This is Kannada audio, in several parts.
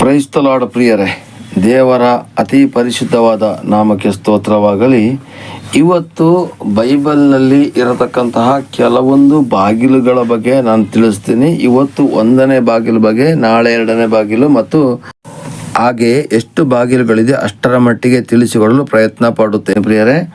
ಕ್ರೈಸ್ತಲಾಡ ಪ್ರಿಯರೇ, ದೇವರ ಅತಿ ಪರಿಶುದ್ಧವಾದ ನಾಮಕ್ಕೆ ಸ್ತೋತ್ರವಾಗಲಿ. ಇವತ್ತು ಬೈಬಲ್ನಲ್ಲಿ ಇರತಕ್ಕಂತಹ ಕೆಲವೊಂದು ಬಾಗಿಲುಗಳ ಬಗ್ಗೆ ನಾನು ತಿಳಿಸ್ತೀನಿ. ಇವತ್ತು ಒಂದನೇ ಬಾಗಿಲು ಬಗ್ಗೆ, ನಾಳೆ ಎರಡನೇ ಬಾಗಿಲು ಮತ್ತು ಹಾಗೆ ಎಷ್ಟು ಬಾಗಿಲುಗಳಿದೆ ಅಷ್ಟರ ಮಟ್ಟಿಗೆ ತಿಳಿಸಿಕೊಳ್ಳಲು ಪ್ರಯತ್ನ ಪಡುತ್ತೇನೆ ಪ್ರಿಯರೇ.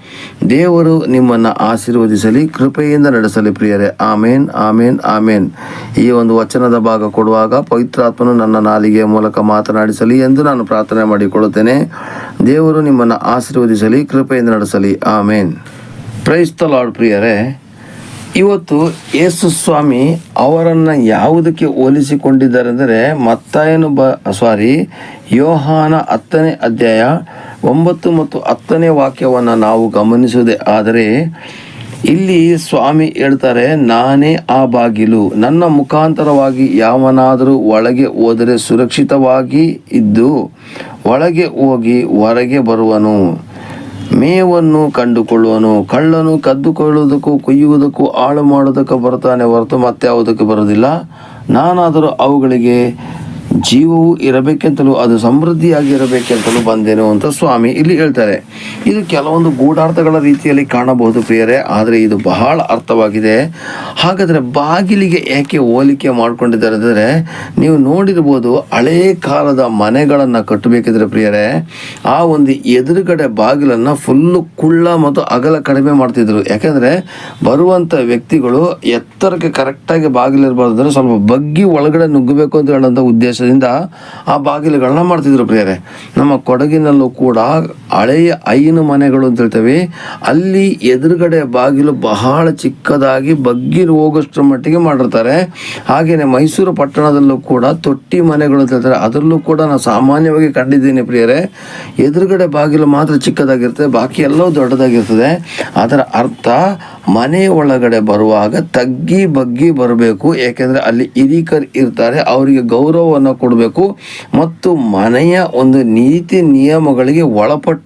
ದೇವರು ನಿಮ್ಮನ್ನು ಆಶೀರ್ವದಿಸಲಿ, ಕೃಪೆಯಿಂದ ನಡೆಸಲಿ ಪ್ರಿಯರೇ. ಆಮೇನ್ ಆಮೇನ್ ಆಮೇನ್. ಈ ಒಂದು ವಚನದ ಭಾಗ ಕೊಡುವಾಗ ಪವಿತ್ರಾತ್ಮನು ನನ್ನ ನಾಲಿಗೆಯ ಮೂಲಕ ಮಾತನಾಡಿಸಲಿ ಎಂದು ನಾನು ಪ್ರಾರ್ಥನೆ ಮಾಡಿಕೊಳ್ಳುತ್ತೇನೆ. ದೇವರು ನಿಮ್ಮನ್ನು ಆಶೀರ್ವದಿಸಲಿ, ಕೃಪೆಯಿಂದ ನಡೆಸಲಿ. ಆಮೇನ್. ಪ್ರೈಸ್ತ ಲಾರ್ಡ್ ಪ್ರಿಯರೇ. ಇವತ್ತು ಯೇಸು ಸ್ವಾಮಿ ಅವರನ್ನು ಯಾವುದಕ್ಕೆ ಹೋಲಿಸಿಕೊಂಡಿದ್ದಾರೆ ಅಂದರೆ ಮತ್ತಾಯನು ಬ ಸಾರಿ ಯೋಹಾನ ಹತ್ತನೇ ಅಧ್ಯಾಯ ಒಂಬತ್ತು ಮತ್ತು ಹತ್ತನೇ ವಾಕ್ಯವನ್ನು ನಾವು ಗಮನಿಸುವುದೇ. ಆದರೆ ಇಲ್ಲಿ ಸ್ವಾಮಿ ಹೇಳ್ತಾರೆ, ನಾನೇ ಆ ಬಾಗಿಲು. ನನ್ನ ಮುಖಾಂತರವಾಗಿ ಯಾವನಾದರೂ ಒಳಗೆ ಹೋದರೆ ಸುರಕ್ಷಿತವಾಗಿ ಇದ್ದು ಒಳಗೆ ಹೋಗಿ ಹೊರಗೆ ಬರುವನು. ಮೇವನ್ನು ಕಂಡುಕೊಳ್ಳುವನು ಕಳ್ಳನು ಕದ್ದುಕೊಳ್ಳುವುದಕ್ಕೂ ಕೊಯ್ಯುವುದಕ್ಕೂ ಹಾಳು ಮಾಡುವುದಕ್ಕೂ ಬರ್ತಾನೆ ಹೊರತು ಮತ್ತೆ ಯಾವುದಕ್ಕೆ ಬರೋದಿಲ್ಲ. ನಾನಾದರೂ ಅವುಗಳಿಗೆ ಜೀವವು ಇರಬೇಕೆಂತಲೂ, ಅದು ಸಮೃದ್ಧಿಯಾಗಿರಬೇಕೆಂತಲೂ ಬಂದೇನು ಅಂತ ಸ್ವಾಮಿ ಇಲ್ಲಿ ಹೇಳ್ತಾರೆ. ಇದು ಕೆಲವೊಂದು ಗೂಢಾರ್ಥಗಳ ರೀತಿಯಲ್ಲಿ ಕಾಣಬಹುದು ಪ್ರಿಯರೇ, ಆದರೆ ಇದು ಬಹಳ ಅರ್ಥವಾಗಿದೆ. ಹಾಗಾದರೆ ಬಾಗಿಲಿಗೆ ಏಕೆ ಹೋಲಿಕೆ ಮಾಡಿಕೊಂಡಿದ್ದಾರೆ ಅಂದರೆ, ನೀವು ನೋಡಿರ್ಬೋದು ಹಳೇ ಕಾಲದ ಮನೆಗಳನ್ನು ಕಟ್ಟಬೇಕಿದ್ರೆ ಪ್ರಿಯರೇ, ಆ ಒಂದು ಎದುರುಗಡೆ ಬಾಗಿಲನ್ನು ಫುಲ್ಲು ಕುಳ್ಳ ಮತ್ತು ಅಗಲ ಕಡಿಮೆ ಮಾಡ್ತಿದ್ರು. ಯಾಕೆಂದರೆ ಬರುವಂಥ ವ್ಯಕ್ತಿಗಳು ಎತ್ತರಕ್ಕೆ ಕರೆಕ್ಟಾಗಿ ಬಾಗಿಲಿರಬಾರ್ದು ಅಂದರೆ ಸ್ವಲ್ಪ ಬಗ್ಗಿ ಒಳಗಡೆ ನುಗ್ಗಬೇಕು ಅಂತ ಹೇಳೋಂಥ ಉದ್ದೇಶದಿಂದ ಆ ಬಾಗಿಲುಗಳನ್ನ ಮಾಡ್ತಿದ್ರು ಪ್ರಿಯರೇ. ನಮ್ಮ ಕೊಡಗಿನಲ್ಲೂ ಕೂಡ ಹಳೆಯ ಐನು ಮನೆಗಳು ಅಂತ ಹೇಳ್ತೇವೆ, ಅಲ್ಲಿ ಎದುರುಗಡೆ ಬಾಗಿಲು ಬಹಳ ಚಿಕ್ಕದಾಗಿ ಬಗ್ಗಿ ಹೋಗೋಷ್ಟರ ಮಟ್ಟಿಗೆ ಮಾಡಿರ್ತಾರೆ. ಹಾಗೆಯೇ ಮೈಸೂರು ಪಟ್ಟಣದಲ್ಲೂ ಕೂಡ ತೊಟ್ಟಿ ಮನೆಗಳು ಅಂತ ಹೇಳ್ತಾರೆ. ಅದರಲ್ಲೂ ಕೂಡ ನಾನು ಸಾಮಾನ್ಯವಾಗಿ ಕಂಡಿದ್ದೀನಿ ಪ್ರಿಯರೇ. ಎದುರುಗಡೆ ಬಾಗಿಲು ಮಾತ್ರ ಚಿಕ್ಕದಾಗಿರ್ತದೆ, ಬಾಕಿ ಎಲ್ಲವೂ ದೊಡ್ಡದಾಗಿರ್ತದೆ. ಅದರ ಅರ್ಥ, ಮನೆ ಒಳಗಡೆ ಬರುವಾಗ ತಗ್ಗಿ ಬಗ್ಗಿ ಬರಬೇಕು. ಏಕೆಂದರೆ ಅಲ್ಲಿ ಹಿರಿಕರು ಇರ್ತಾರೆ, ಅವರಿಗೆ ಗೌರವವನ್ನು ಕೊಡಬೇಕು. ಮತ್ತು ಮನೆಯ ಒಂದು ನೀತಿ ನಿಯಮಗಳಿಗೆ ಒಳಪಟ್ಟು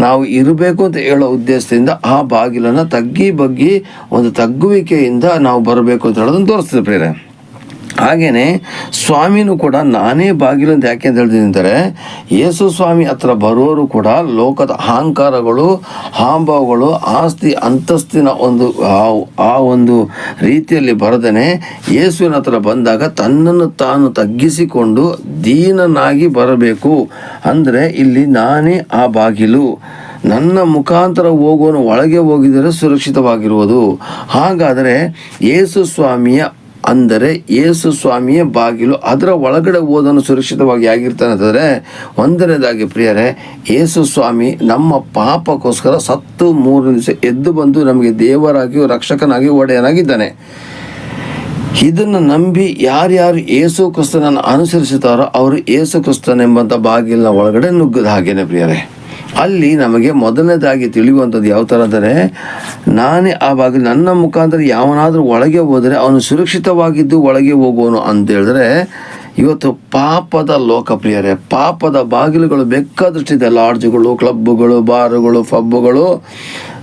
ನಾವು ಇರಬೇಕು ಅಂತ ಹೇಳೋ ಉದ್ದೇಶದಿಂದ ಆ ಬಾಗಿಲನ್ನು ತಗ್ಗಿ ಬಗ್ಗಿ ಒಂದು ತಗ್ಗುವಿಕೆಯಿಂದ ನಾವು ಬರಬೇಕು ಅಂತ ಹೇಳೋದನ್ನು ತೋರಿಸ್ತದೆ ಪ್ರೇರೆ ಹಾಗೇನೆ ಸ್ವಾಮಿನೂ ಕೂಡ ನಾನೇ ಬಾಗಿಲು ಅಂತ ಯಾಕೆ ಅಂತ ಹೇಳ್ತೀನಿ ಅಂದರೆ, ಯೇಸು ಸ್ವಾಮಿ ಹತ್ರ ಬರೋರು ಕೂಡ ಲೋಕದ ಅಹಂಕಾರಗಳು ಹಾಂಭಾವಗಳು ಆಸ್ತಿ, ಅಂತಸ್ತಿನ ಒಂದು, ಆ- ಒಂದು ರೀತಿಯಲ್ಲಿ ಬರದೇ ಯೇಸುವಿನ ಹತ್ರ ಬಂದಾಗ ತನ್ನನ್ನು ತಾನು ತಗ್ಗಿಸಿಕೊಂಡು ದೀನನಾಗಿ ಬರಬೇಕು. ಅಂದರೆ ಇಲ್ಲಿ ನಾನೇ ಆ ಬಾಗಿಲು. ನನ್ನ ಮುಖಾಂತರ ಹೋಗೋನು ಒಳಗೆ ಹೋಗಿದರೆ ಸುರಕ್ಷಿತವಾಗಿರುವುದು. ಹಾಗಾದರೆ ಯೇಸು ಸ್ವಾಮಿಯ ಅಂದರೆ ಯೇಸು ಸ್ವಾಮಿಯ ಬಾಗಿಲು ಅದರ ಒಳಗಡೆ ಓದನ್ನು ಸುರಕ್ಷಿತವಾಗಿ ಆಗಿರ್ತಾನೆ ಅಂತಂದರೆ ಒಂದನೇದಾಗಿ ಪ್ರಿಯರೇ, ಯೇಸು ಸ್ವಾಮಿ ನಮ್ಮ ಪಾಪಕ್ಕೋಸ್ಕರ ಸತ್ತು ಮೂರು ದಿವಸ ಎದ್ದು ಬಂದು ನಮಗೆ ದೇವರಾಗಿ ರಕ್ಷಕನಾಗಿ ಒಡೆಯನಾಗಿದ್ದಾನೆ. ಇದನ್ನು ನಂಬಿ ಯಾರ್ಯಾರು ಏಸು ಕ್ರಿಸ್ತನನ್ನು ಅನುಸರಿಸುತ್ತಾರೋ ಅವರು ಯೇಸು ಕ್ರಿಸ್ತನೆಂಬಂಥ ಬಾಗಿಲಿನ ಒಳಗಡೆ ನುಗ್ಗದ ಹಾಗೇನೆ ಪ್ರಿಯರೇ. ಅಲ್ಲಿ ನಮಗೆ ಮೊದಲನೇದಾಗಿ ತಿಳಿಯುವಂಥದ್ದು ಯಾವ ಥರ ಅಂದರೆ, ನಾನೇ ಆ ನನ್ನ ಮುಖಾಂತರ ಯಾವನಾದರೂ ಒಳಗೆ ಹೋದರೆ ಅವನು ಸುರಕ್ಷಿತವಾಗಿದ್ದು ಒಳಗೆ ಹೋಗುವನು ಅಂತ ಹೇಳಿದ್ರೆ, ಇವತ್ತು ಪಾಪದ ಲೋಕಪ್ರಿಯರೇ ಪಾಪದ ಬಾಗಿಲುಗಳು ಬೇಕಾದಷ್ಟಿದೆ ಲಾಡ್ಜ್ಗಳು, ಕ್ಲಬ್ಗಳು, ಬಾರುಗಳು ಪಬ್ಗಳು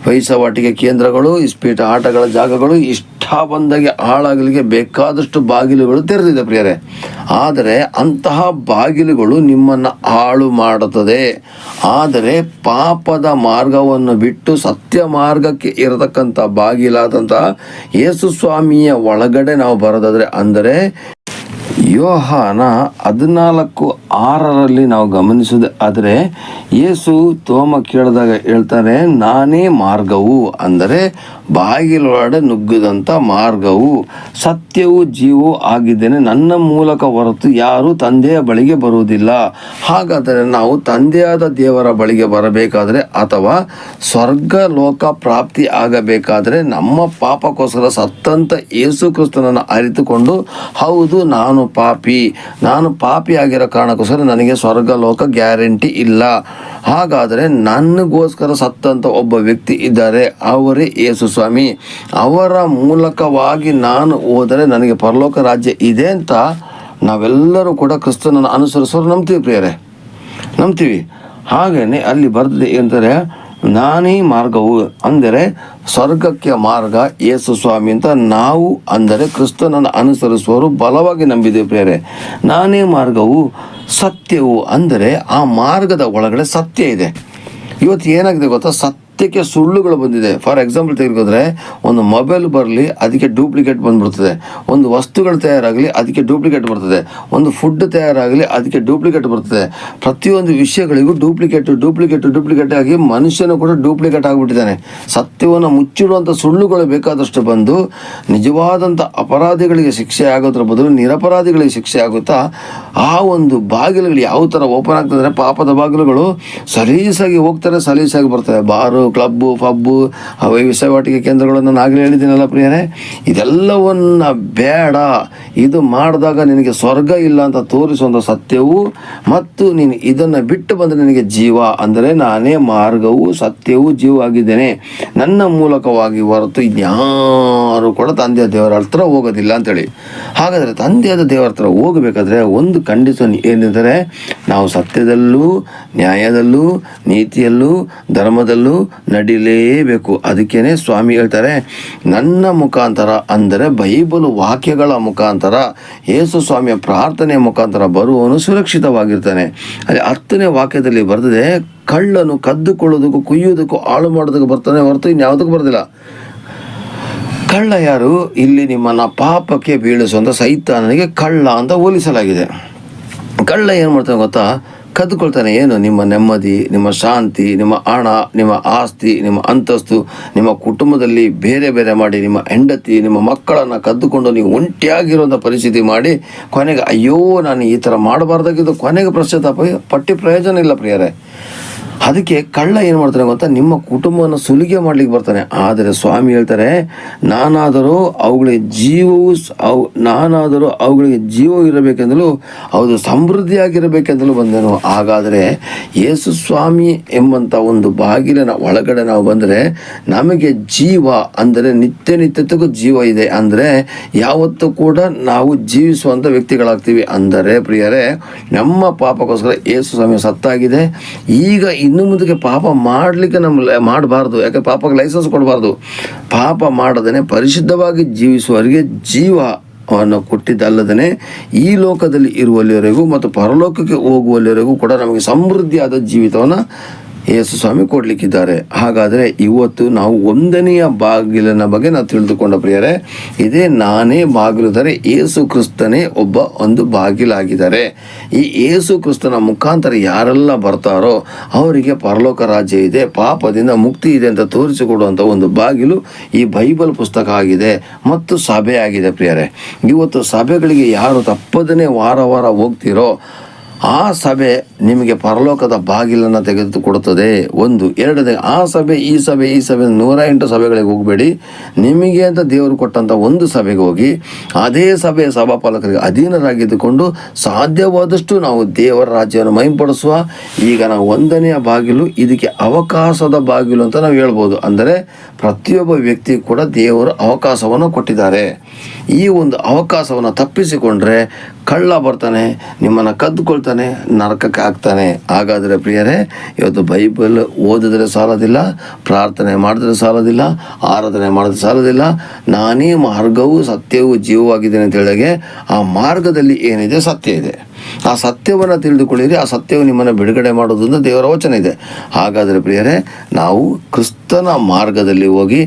ವೈಸವಾಟಿಕೆ ಕೇಂದ್ರಗಳು, ಇಸ್ಪೀಟ ಆಟಗಳ ಜಾಗಗಳು ಇಷ್ಟ ಬಂದಾಗೆ ಹಾಳಾಗಲಿಕ್ಕೆ ಬೇಕಾದಷ್ಟು ಬಾಗಿಲುಗಳು ತೆರೆದಿದೆ ಪ್ರಿಯರೇ. ಆದರೆ ಅಂತಹ ಬಾಗಿಲುಗಳು ನಿಮ್ಮನ್ನು ಹಾಳು ಮಾಡುತ್ತದೆ. ಆದರೆ ಪಾಪದ ಮಾರ್ಗವನ್ನು ಬಿಟ್ಟು ಸತ್ಯ ಮಾರ್ಗಕ್ಕೆ ಇರತಕ್ಕಂಥ ಬಾಗಿಲಾದಂತಹ ಯೇಸು ಸ್ವಾಮಿಯ ಒಳಗಡೆ ನಾವು ಬರೋದಾದರೆ ಅಂದರೆ ಯೋಹಾನ ಹದಿನಾಲ್ಕು ಆರರಲ್ಲಿ ನಾವು ಗಮನಿಸೋದು ಆದರೆ ಯೇಸು ತೋಮ ಕೇಳಿದಾಗ ಹೇಳ್ತಾರೆ, ನಾನೇ ಮಾರ್ಗವು ಅಂದರೆ ಬಾಗಿಲೊಳಗಡೆ ನುಗ್ಗದಂಥ ಮಾರ್ಗವು. ಸತ್ಯವು ಜೀವವು ಆಗಿದ್ದೇನೆ, ನನ್ನ ಮೂಲಕ ಹೊರತು ಯಾರು ತಂದೆಯ ಬಳಿಗೆ ಬರುವುದಿಲ್ಲ. ಹಾಗಾದರೆ ನಾವು ತಂದೆಯಾದ ದೇವರ ಬಳಿಗೆ ಬರಬೇಕಾದರೆ ಅಥವಾ ಸ್ವರ್ಗ ಲೋಕ ಪ್ರಾಪ್ತಿ ಆಗಬೇಕಾದರೆ ನಮ್ಮ ಪಾಪಕ್ಕೋಸ್ಕರ ಸತ್ತಂತ ಯೇಸು ಕ್ರಿಸ್ತನನ್ನು ಅರಿತುಕೊಂಡು, ಹೌದು, ನಾನು ಪಾಪಿ. ನಾನು ಪಾಪಿ ಆಗಿರೋ ಕಾರಣಕ್ಕೋಸ್ಕರ ನನಗೆ ಸ್ವರ್ಗ ಲೋಕ ಗ್ಯಾರಂಟಿ ಇಲ್ಲ. ಹಾಗಾದರೆ ನನಗೋಸ್ಕರ ಸತ್ತಂಥ ಒಬ್ಬ ವ್ಯಕ್ತಿ ಇದ್ದಾರೆ. ಅವರೇ ಯೇಸು ಸ್ವಾಮಿ. ಅವರ ಮೂಲಕವಾಗಿ ನಾನು ಹೋದರೆ ನನಗೆ ಪರಲೋಕ ರಾಜ್ಯ ಇದೆ ಅಂತ ನಾವೆಲ್ಲರೂ ಕೂಡ ಕ್ರಿಸ್ತನನ್ನು ಅನುಸರಿಸೋರು ನಂಬ್ತೀವಿ ಪ್ರಿಯರೇ. ನಂಬ್ತೀವಿ. ಹಾಗೆಯೇ ಅಲ್ಲಿ ಬರ್ತದೆ ಏನಂತಾರೆ ನಾನೇ ಮಾರ್ಗವು ಅಂದರೆ ಸ್ವರ್ಗಕ್ಕೆ ಮಾರ್ಗ ಯೇಸು ಸ್ವಾಮಿ ಅಂತ ನಾವು ಅಂದರೆ ಕ್ರಿಸ್ತನನ್ನು ಅನುಸರಿಸುವವರು ಬಲವಾಗಿ ನಂಬಿದೆ ಪ್ರೇರೆ ನಾನೇ ಮಾರ್ಗವು ಸತ್ಯವು ಅಂದರೆ ಆ ಮಾರ್ಗದ ಒಳಗಡೆ ಸತ್ಯ ಇದೆ. ಇವತ್ತು ಏನಾಗಿದೆ ಗೊತ್ತಾ? ಸತ್ಯಕ್ಕೆ ಸುಳ್ಳುಗಳು ಬಂದಿದೆ. ಫಾರ್ ಎಕ್ಸಾಂಪಲ್ ತೆಗೆದುಕೊಂಡ್ರೆ, ಒಂದು ಮೊಬೈಲ್ ಬರಲಿ, ಅದಕ್ಕೆ ಡೂಪ್ಲಿಕೇಟ್ ಬಂದ್ಬಿಡ್ತದೆ. ಒಂದು ವಸ್ತುಗಳು ತಯಾರಾಗಲಿ, ಅದಕ್ಕೆ ಡೂಪ್ಲಿಕೇಟ್ ಬರ್ತದೆ. ಒಂದು ಫುಡ್ ತಯಾರಾಗಲಿ, ಅದಕ್ಕೆ ಡೂಪ್ಲಿಕೇಟ್ ಬರ್ತದೆ. ಪ್ರತಿಯೊಂದು ವಿಷಯಗಳಿಗೂ ಡೂಪ್ಲಿಕೇಟ್ ಡೂಪ್ಲಿಕೇಟ್ ಡೂಪ್ಲಿಕೇಟ್ ಆಗಿ ಮನುಷ್ಯನೂ ಕೂಡ ಡೂಪ್ಲಿಕೇಟ್ ಆಗಿಬಿಟ್ಟಿದ್ದಾನೆ. ಸತ್ಯವನ್ನು ಮುಚ್ಚಿಡುವಂಥ ಸುಳ್ಳುಗಳು ಬೇಕಾದಷ್ಟು ಬಂದು, ನಿಜವಾದಂಥ ಅಪರಾಧಿಗಳಿಗೆ ಶಿಕ್ಷೆ ಆಗೋದ್ರ ಬದಲು ನಿರಪರಾಧಿಗಳಿಗೆ ಶಿಕ್ಷೆ ಆಗುತ್ತಾ, ಆ ಒಂದು ಬಾಗಿಲುಗಳು ಯಾವ ಥರ ಓಪನ್ ಆಗ್ತದೆ ಪಾಪದ ಬಾಗಿಲುಗಳು ಸಲೀಸಾಗಿ ಹೋಗ್ತಾರೆ, ಸಲೀಸಾಗಿ ಬರ್ತವೆ. ಬಾರು ಕ್ಲಬ್ಬು, ಪಬ್ಬು ವಹಿವಾಟಿಕೆ ಕೇಂದ್ರಗಳನ್ನು ನಾನು ಆಗಲೇ ಹೇಳಿದ್ದೀನಲ್ಲ ಪ್ರಿಯರೇ? ಇದೆಲ್ಲವನ್ನು ಬೇಡ. ಇದು ಮಾಡಿದಾಗ ನಿನಗೆ ಸ್ವರ್ಗ ಇಲ್ಲ ಅಂತ ತೋರಿಸುವಂಥ ಸತ್ಯವು ಮತ್ತು ನೀನು ಇದನ್ನು ಬಿಟ್ಟು ಬಂದರೆ ನಿನಗೆ ಜೀವ ಅಂದರೆ ನಾನೇ ಮಾರ್ಗವು ಸತ್ಯವೂ ಜೀವ ಆಗಿದ್ದೇನೆ. ನನ್ನ ಮೂಲಕವಾಗಿ ಹೊರತು ಇನ್ಯಾರು ಕೂಡ ತಂದೆಯ ದೇವರ ಹತ್ರ ಹೋಗೋದಿಲ್ಲ ಅಂತೇಳಿ. ಹಾಗಾದರೆ ತಂದೆಯಾದ ದೇವರ ಹತ್ರ ಹೋಗಬೇಕಾದ್ರೆ ಒಂದು ಕಂಡೀಷನ್ ಏನೆಂದರೆ ನಾವು ಸತ್ಯದಲ್ಲೂ, ನ್ಯಾಯದಲ್ಲೂ, ನೀತಿಯಲ್ಲೂ, ಧರ್ಮದಲ್ಲೂ ನಡಿಲೇಬೇಕು. ಅದಕ್ಕೇನೆ ಸ್ವಾಮಿ ಹೇಳ್ತಾರೆ, ನನ್ನ ಮುಖಾಂತರ ಅಂದರೆ ಬೈಬಲ್ ವಾಕ್ಯಗಳ ಮುಖಾಂತರ, ಯೇಸು ಸ್ವಾಮಿಯ ಪ್ರಾರ್ಥನೆ ಮುಖಾಂತರ ಬರುವವನು ಸುರಕ್ಷಿತವಾಗಿರ್ತಾನೆ. ಅಲ್ಲಿ ಹತ್ತನೇ ವಾಕ್ಯದಲ್ಲಿ ಬರೆದಿದೆ, ಕಳ್ಳನು ಕದ್ದುಕೊಳ್ಳೋದಕ್ಕೂ ಕುಯ್ಯೋದಕ್ಕೂ ಹಾಳು ಮಾಡೋದಕ್ಕೂ ಬರ್ತಾನೆ ಹೊರತು ಇನ್ಯಾವುದಕ್ಕೂ ಬರೋದಿಲ್ಲ. ಕಳ್ಳ ಯಾರು? ಇಲ್ಲಿ ನಿಮ್ಮನ್ನ ಪಾಪಕ್ಕೆ ಬೀಳಿಸುವಂಥ ಸೈತಾನನಿಗೆ ಕಳ್ಳ ಅಂತ ಹೋಲಿಸಲಾಗಿದೆ. ಕಳ್ಳ ಏನು ಮಾಡ್ತಾನೆ ಗೊತ್ತಾ? ಕದ್ದುಕೊಳ್ತಾನೆ ಏನು? ನಿಮ್ಮ ನೆಮ್ಮದಿ, ನಿಮ್ಮ ಶಾಂತಿ, ನಿಮ್ಮ ಹಣ, ನಿಮ್ಮ ಆಸ್ತಿ, ನಿಮ್ಮ ಅಂತಸ್ತು, ನಿಮ್ಮ ಕುಟುಂಬದಲ್ಲಿ ಬೇರೆ ಬೇರೆ ಮಾಡಿ, ನಿಮ್ಮ ಹೆಂಡತಿ, ನಿಮ್ಮ ಮಕ್ಕಳನ್ನು ಕದ್ದುಕೊಂಡು ನೀವು ಒಂಟಿಯಾಗಿರುವಂಥ ಪರಿಸ್ಥಿತಿ ಮಾಡಿ, ಕೊನೆಗೆ ಅಯ್ಯೋ, ನಾನು ಈ ಥರ ಮಾಡಬಾರ್ದಾಗಿದ್ದು, ಕೊನೆಗೆ ಪಶ್ಚಾತ್ತಾಪ ಪಟ್ಟಿ ಪ್ರಯೋಜನ ಇಲ್ಲ ಪ್ರಿಯರೇ. ಅದಕ್ಕೆ ಕಳ್ಳ ಏನು ಮಾಡ್ತಾನೆ ಗೊತ್ತಾ? ನಿಮ್ಮ ಕುಟುಂಬವನ್ನು ಸುಲಿಗೆ ಮಾಡ್ಲಿಕ್ಕೆ ಬರ್ತಾನೆ. ಆದರೆ ಸ್ವಾಮಿ ಹೇಳ್ತಾರೆ, ನಾನಾದರೂ ಅವುಗಳಿಗೆ ಜೀವವು ಅವು ನಾನಾದರೂ ಅವುಗಳಿಗೆ ಜೀವ ಇರಬೇಕೆಂದಲೂ ಅವರು ಸಮೃದ್ಧಿಯಾಗಿರಬೇಕೆಂದಲೂ ಬಂದೆನು. ಹಾಗಾದರೆ ಯೇಸು ಸ್ವಾಮಿ ಎಂಬಂಥ ಒಂದು ಬಾಗಿಲಿನ ಒಳಗಡೆ ನಾವು ಬಂದರೆ, ನಮಗೆ ಜೀವ ಅಂದರೆ ನಿತ್ಯ ನಿತ್ಯತೆಗೂ ಜೀವ ಇದೆ. ಅಂದರೆ ಯಾವತ್ತೂ ಕೂಡ ನಾವು ಜೀವಿಸುವಂಥ ವ್ಯಕ್ತಿಗಳಾಗ್ತೀವಿ. ಅಂದರೆ ಪ್ರಿಯರೇ, ನಮ್ಮ ಪಾಪಕ್ಕೋಸ್ಕರ ಯೇಸು ಸ್ವಾಮಿ ಸತ್ತಾಗಿದೆ. ಈಗ ಇನ್ನು ಮುಂದಕ್ಕೆ ಪಾಪ ಮಾಡಲಿಕ್ಕೆ ನಮ್ಮ ಮಾಡಬಾರ್ದು. ಯಾಕೆ ಪಾಪಕ್ಕೆ ಲೈಸೆನ್ಸ್ ಕೊಡಬಾರ್ದು. ಪಾಪ ಮಾಡದೇ ಪರಿಶುದ್ಧವಾಗಿ ಜೀವಿಸುವವರಿಗೆ ಜೀವ ಅನ್ನು ಕೊಟ್ಟಿದ್ದಲ್ಲದೇ ಈ ಲೋಕದಲ್ಲಿ ಇರುವಲ್ಲಿವರೆಗೂ ಮತ್ತು ಪರಲೋಕಕ್ಕೆ ಹೋಗುವಲ್ಲಿವರೆಗೂ ಕೂಡ ನಮಗೆ ಸಮೃದ್ಧಿಯಾದ ಜೀವಿತವನ್ನು ಯೇಸು ಸ್ವಾಮಿ ಕೊಡಲಿಕ್ಕಿದ್ದಾರೆ. ಹಾಗಾದರೆ ಇವತ್ತು ನಾವು ಒಂದನೆಯ ಬಾಗಿಲಿನ ಬಗ್ಗೆ ನಾವು ತಿಳಿದುಕೊಂಡ ಪ್ರಿಯರೇ, ಇದೇ ನಾನೇ ಬಾಗಿಲುದರೆ ಏಸು ಕ್ರಿಸ್ತನೇ ಒಬ್ಬ ಒಂದು ಬಾಗಿಲಾಗಿದ್ದಾರೆ. ಈ ಏಸು ಕ್ರಿಸ್ತನ ಮುಖಾಂತರ ಯಾರೆಲ್ಲ ಬರ್ತಾರೋ ಅವರಿಗೆ ಪರಲೋಕ ರಾಜ್ಯ ಇದೆ, ಪಾಪದಿಂದ ಮುಕ್ತಿ ಇದೆ ಅಂತ ತೋರಿಸಿಕೊಡುವಂಥ ಒಂದು ಬಾಗಿಲು ಈ ಬೈಬಲ್ ಪುಸ್ತಕ ಆಗಿದೆ ಮತ್ತು ಸಭೆ ಪ್ರಿಯರೇ. ಇವತ್ತು ಸಭೆಗಳಿಗೆ ಯಾರು ತಪ್ಪದನೇ ವಾರ ವಾರ ಹೋಗ್ತಿರೋ ಆ ಸಭೆ ನಿಮಗೆ ಪರಲೋಕದ ಬಾಗಿಲನ್ನು ತೆಗೆದುಕೊಡುತ್ತದೆ ಒಂದು. ಎರಡನೇ, ಆ ಸಭೆ, ಈ ಸಭೆ ಈ ಸಭೆ ನೂರ ಎಂಟು ಸಭೆಗಳಿಗೆ ಹೋಗಬೇಡಿ. ನಿಮಗೆ ಅಂತ ದೇವರು ಕೊಟ್ಟಂಥ ಒಂದು ಸಭೆಗೆ ಹೋಗಿ, ಅದೇ ಸಭೆಯ ಸಭಾಪಾಲಕರಿಗೆ ಅಧೀನರಾಗಿದ್ದುಕೊಂಡು ಸಾಧ್ಯವಾದಷ್ಟು ನಾವು ದೇವರ ರಾಜ್ಯವನ್ನು ಮೈಂಪಡಿಸುವ ಈಗ ನಾವು ಒಂದನೆಯ ಬಾಗಿಲು, ಇದಕ್ಕೆ ಅವಕಾಶದ ಬಾಗಿಲು ಅಂತ ನಾವು ಹೇಳ್ಬೋದು. ಅಂದರೆ ಪ್ರತಿಯೊಬ್ಬ ವ್ಯಕ್ತಿ ಕೂಡ ದೇವರು ಅವಕಾಶವನ್ನು ಕೊಟ್ಟಿದ್ದಾರೆ. ಈ ಒಂದು ಅವಕಾಶವನ್ನು ತಪ್ಪಿಸಿಕೊಂಡ್ರೆ ಕಳ್ಳ ಬರ್ತಾನೆ, ನಿಮ್ಮನ್ನು ಕದ್ದುಕೊಳ್ತಾನೆ ನರಕಕ್ಕೆ ಹಾಕ್ತಾನೆ. ಹಾಗಾದರೆ ಪ್ರಿಯರೇ, ಇವತ್ತು ಬೈಬಲ್ ಓದಿದ್ರೆ ಸಾಲೋದಿಲ್ಲ, ಪ್ರಾರ್ಥನೆ ಮಾಡಿದ್ರೆ ಸಾಲೋದಿಲ್ಲ, ಆರಾಧನೆ ಮಾಡಿದ್ರೆ ಸಾಲೋದಿಲ್ಲ. ನಾನೇ ಮಾರ್ಗವು ಸತ್ಯವೂ ಜೀವವಾಗಿದ್ದೇನೆ ಅಂತ ಹೇಳಿದಾಗೆ ಆ ಮಾರ್ಗದಲ್ಲಿ ಏನಿದೆ ಸತ್ಯ ಇದೆ. ಆ ಸತ್ಯವನ್ನು ತಿಳಿದುಕೊಳ್ಳಿರಿ, ಆ ಸತ್ಯವು ನಿಮ್ಮನ್ನು ಬಿಡುಗಡೆ ಮಾಡೋದು ಅಂತ ದೇವರ ವಚನ ಇದೆ. ಹಾಗಾದರೆ ಪ್ರಿಯರೇ, ನಾವು ಕ್ರಿಸ್ತನ ಮಾರ್ಗದಲ್ಲಿ ಹೋಗಿ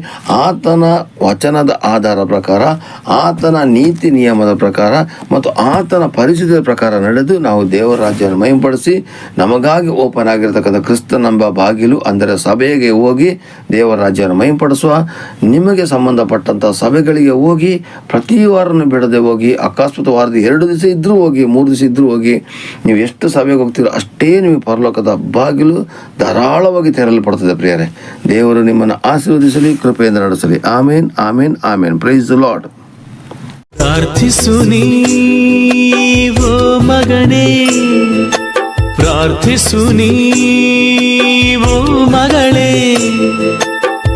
ಆತನ ವಚನದ ಆಧಾರ ಪ್ರಕಾರ, ಆತನ ನೀತಿ ನಿಯಮದ ಪ್ರಕಾರ ಮತ್ತು ಆತನ ಪರಿಸ್ಥಿತಿಯ ಪ್ರಕಾರ ನಡೆದು ನಾವು ದೇವರ ರಾಜ್ಯವನ್ನು ಮಹಿಂಪಡಿಸಿ ನಮಗಾಗಿ ಓಪನ್ ಆಗಿರತಕ್ಕಂಥ ಕ್ರಿಸ್ತನೆಂಬ ಬಾಗಿಲು ಅಂದರೆ ಸಭೆಗೆ ಹೋಗಿ ದೇವರ ರಾಜ್ಯವನ್ನು ಮಹಿಂಪಡಿಸುವ, ನಿಮಗೆ ಸಂಬಂಧಪಟ್ಟಂಥ ಸಭೆಗಳಿಗೆ ಹೋಗಿ ಪ್ರತಿ ವಾರನೂ ಬಿಡದೆ ಹೋಗಿ, ಅಕಸ್ಮಾತ್ ವಾರದ ಎರಡು ದಿವಸ ಇದ್ದರೂ ಹೋಗಿ, ಮೂರು ದಿವಸ ಇದ್ದರೂ ಹೋಗಿ ನೀವು ಎಷ್ಟು ಸಭೆಗೆ ಹೋಗ್ತೀರೋ ಅಷ್ಟೇ ನಿಮಗೆ ಪರಲೋಕದ ಬಾಗಿಲು ಧಾರಾಳವಾಗಿ ತೆರಲ್ಪಡ್ತದೆ ಪ್ರಿಯರೇ. ದೇವರು ನಿಮ್ಮನ್ನು ಆಶೀರ್ವದಿಸಲಿ, ಕೃಪೆಯಿಂದ ನಡೆಸಲಿ. Amen amen amen. Praise the Lord ಪ್ರಾರ್ಥಿಸು ನೀವೋ ಮಗನೇ. ಪ್ರಾರ್ಥಿಸು ನೀವೋ ಮಗಳೇ.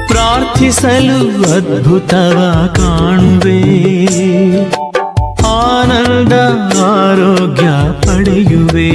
ಪ್ರಾರ್ಥಿಸಲು ಅದ್ಭುತವ ಕಾಣುವೆ. ಆನಂದ ಆರೋಗ್ಯ ಪಡೆಯುವೆ